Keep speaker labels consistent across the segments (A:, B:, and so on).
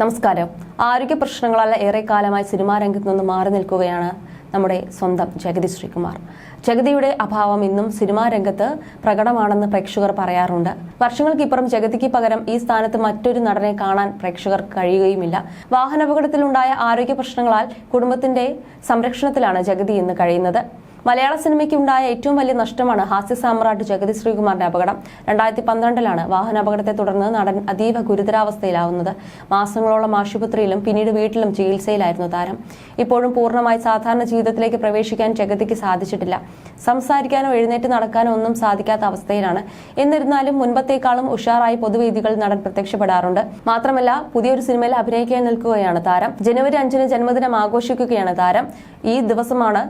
A: നമസ്കാരം. ആരോഗ്യ പ്രശ്നങ്ങളാൽ ഏറെക്കാലമായി സിനിമാ രംഗത്ത് നിന്ന് മാറി നിൽക്കുകയാണ് നമ്മുടെ സ്വന്തം ജഗതി ശ്രീകുമാർ. ജഗതിയുടെ അഭാവം ഇന്നും സിനിമാ രംഗത്ത് പ്രകടമാണെന്ന് പ്രേക്ഷകർ പറയാറുണ്ട്. വർഷങ്ങൾക്കിപ്പുറം ജഗതിക്ക് പകരം ഈ സ്ഥാനത്ത് മറ്റൊരു നടനെ കാണാൻ പ്രേക്ഷകർ കഴിയുകയുമില്ല. വാഹനാപകടത്തിലുണ്ടായ ആരോഗ്യ പ്രശ്നങ്ങളാൽ കുടുംബത്തിന്റെ സംരക്ഷണത്തിലാണ് ജഗതി ഇന്ന് കഴിയുന്നത്. മലയാള സിനിമയ്ക്ക് ഉണ്ടായ ഏറ്റവും വലിയ നഷ്ടമാണ് ഹാസ്യ സാമ്രാട്ട് ജഗതി ശ്രീകുമാറിന്റെ അപകടം. രണ്ടായിരത്തി പന്ത്രണ്ടിലാണ് വാഹനാപകടത്തെ തുടർന്ന് നടൻ അതീവ ഗുരുതരാവസ്ഥയിലാവുന്നത്. മാസങ്ങളോളം ആശുപത്രിയിലും പിന്നീട് വീട്ടിലും ചികിത്സയിലായിരുന്നു താരം. ഇപ്പോഴും പൂർണമായി സാധാരണ ജീവിതത്തിലേക്ക് പ്രവേശിക്കാൻ ജഗതിക്ക് സാധിച്ചിട്ടില്ല. സംസാരിക്കാനോ എഴുന്നേറ്റ് നടക്കാനോ ഒന്നും സാധിക്കാത്ത അവസ്ഥയിലാണ്. എന്നിരുന്നാലും മുൻപത്തേക്കാളും ഉഷാറായി പൊതുവേദികളിൽ നടൻ പ്രത്യക്ഷപ്പെടാറുണ്ട്. മാത്രമല്ല പുതിയൊരു സിനിമയിൽ അഭിനയിക്കാൻ നിൽക്കുകയാണ് താരം. ജനുവരി അഞ്ചിന് ജന്മദിനം ആഘോഷിക്കുകയാണ് താരം. ഈ ദിവസമാണ്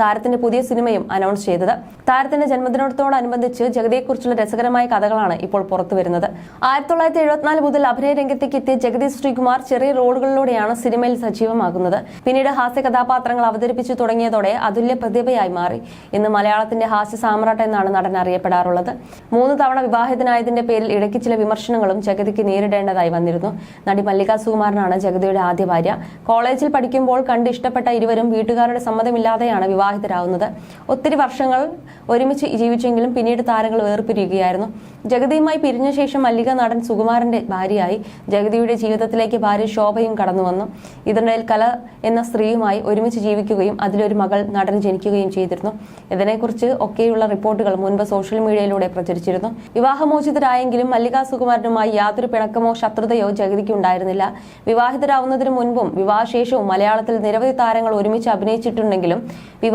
A: താരത്തിന്റെ പുതിയ സിനിമയും അനൗൺസ് ചെയ്തത്. താരത്തിന്റെ ജന്മദിനത്തോടനുബന്ധിച്ച് ജഗതിയെക്കുറിച്ചുള്ള രസകരമായ കഥകളാണ് ഇപ്പോൾ പുറത്തു വരുന്നത്. ആയിരത്തി തൊള്ളായിരത്തി എഴുപത്തിനാല് മുതൽ അഭിനയ രംഗത്തേക്ക് എത്തിയ ജഗതി ശ്രീകുമാർ ചെറിയ റോളുകളിലൂടെയാണ് സിനിമയിൽ സജീവമാകുന്നത്. പിന്നീട് ഹാസ്യ കഥാപാത്രങ്ങൾ അവതരിപ്പിച്ചു തുടങ്ങിയതോടെ അതുല്യ പ്രതിഭയായി മാറി. ഇന്ന് മലയാളത്തിന്റെ ഹാസ്യ സാമ്രാട്ട് എന്നാണ് നടൻ അറിയപ്പെടാറുള്ളത്. മൂന്ന് തവണ വിവാഹിതനായതിന്റെ പേരിൽ ഇടയ്ക്ക് ചില വിമർശനങ്ങളും ജഗതിക്ക് നേരിടേണ്ടതായി വന്നിരുന്നു. നടി മല്ലിക സുകുമാരനാണ് ജഗതിയുടെ ആദ്യ ഭാര്യ. കോളേജിൽ പഠിക്കുമ്പോൾ കണ്ട് ഇഷ്ടപ്പെട്ട ഇരുവരും വീട്ടുകാരുടെ സമ്മതമില്ലാതെയാണ് വിവാഹിതരാകുന്നത് ഒത്തിരി വർഷങ്ങൾ ഒരുമിച്ച് ജീവിച്ചെങ്കിലും പിന്നീട് താരങ്ങൾ വേർപിരിയുകയായിരുന്നു. ജഗതിയുമായി പിരിഞ്ഞ ശേഷം മല്ലിക നടൻ സുകുമാരന്റെ ഭാര്യയായി ജഗതിയുടെ ജീവിതത്തിലേക്ക് ഭാര്യ ശോഭയും കടന്നു വന്നു. ഇതിനിടയിൽ കല എന്ന സ്ത്രീയുമായി ഒരുമിച്ച് ജീവിക്കുകയും അതിലൊരു മകൾ നടൻ ജനിക്കുകയും ചെയ്തിരുന്നു. ഇതിനെക്കുറിച്ച് ഒക്കെയുള്ള റിപ്പോർട്ടുകൾ മുൻപ് സോഷ്യൽ മീഡിയയിലൂടെ പ്രചരിച്ചിരുന്നു. വിവാഹമോചിതരായെങ്കിലും മല്ലിക സുകുമാരനുമായി യാതൊരു പിണക്കമോ ശത്രുതയോ ജഗതിക്ക് ഉണ്ടായിരുന്നില്ല. വിവാഹിതരാവുന്നതിന് മുൻപും വിവാഹശേഷവും മലയാളത്തിൽ നിരവധി താരങ്ങൾ ഒരുമിച്ച് അഭിനയിച്ചിട്ടുണ്ടെങ്കിലും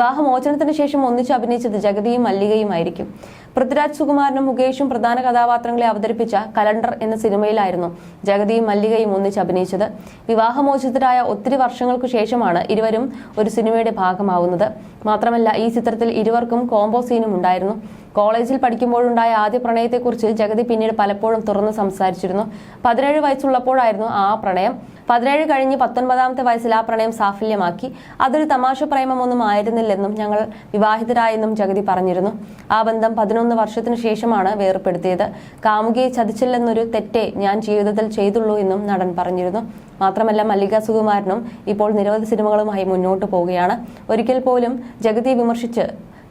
A: വിവാഹമോചനത്തിന് ശേഷം ഒന്നിച്ച് അഭിനയിച്ചത് ജഗതിയും മല്ലികയുമായിരിക്കും പൃഥ്വിരാജ് സുകുമാരനും മുകേഷും പ്രധാന കഥാപാത്രങ്ങളെ അവതരിപ്പിച്ച കലണ്ടർ എന്ന സിനിമയിലായിരുന്നു ജഗതിയും മല്ലികയും ഒന്നിച്ച് അഭിനയിച്ചത്. വിവാഹമോചിതരായ ഒത്തിരി വർഷങ്ങൾക്കു ശേഷമാണ് ഇരുവരും ഒരു സിനിമയുടെ ഭാഗമാവുന്നത്. മാത്രമല്ല ഈ ചിത്രത്തിൽ ഇരുവർക്കും കോംബോ സീനും ഉണ്ടായിരുന്നു. കോളേജിൽ പഠിക്കുമ്പോഴുണ്ടായ ആദ്യ പ്രണയത്തെക്കുറിച്ച് ജഗതി പിന്നീട് പലപ്പോഴും തുറന്ന് സംസാരിച്ചിരുന്നു. പതിനേഴ് വയസ്സുള്ളപ്പോഴായിരുന്നു ആ പ്രണയം. പതിനേഴ് കഴിഞ്ഞ് പത്തൊൻപതാമത്തെ വയസ്സിൽ ആ പ്രണയം സാഫല്യമാക്കി. അതൊരു തമാശ പ്രേമമൊന്നും ആയിരുന്നില്ലെന്നും ഞങ്ങൾ വിവാഹിതരായെന്നും ജഗതി പറഞ്ഞിരുന്നു. ആ ബന്ധം പതിനൊന്ന് വർഷത്തിനു ശേഷമാണ് വേർപ്പെടുത്തിയത്. കാമുകിയെ ചതിച്ചില്ലെന്നൊരു തെറ്റേ ഞാൻ ജീവിതത്തിൽ ചെയ്തുള്ളൂ എന്നും നടൻ പറഞ്ഞിരുന്നു. മാത്രമല്ല മല്ലിക സുകുമാരനും ഇപ്പോൾ നിരവധി സിനിമകളുമായി മുന്നോട്ട് പോവുകയാണ്. ഒരിക്കൽ പോലും ജഗതി വിമർശിച്ച്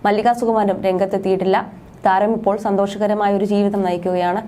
A: മല്ലിക സുകുമാരനും രംഗത്തെത്തിയിട്ടില്ല. താരം ഇപ്പോൾ സന്തോഷകരമായ ഒരു ജീവിതം നയിക്കുകയാണ്.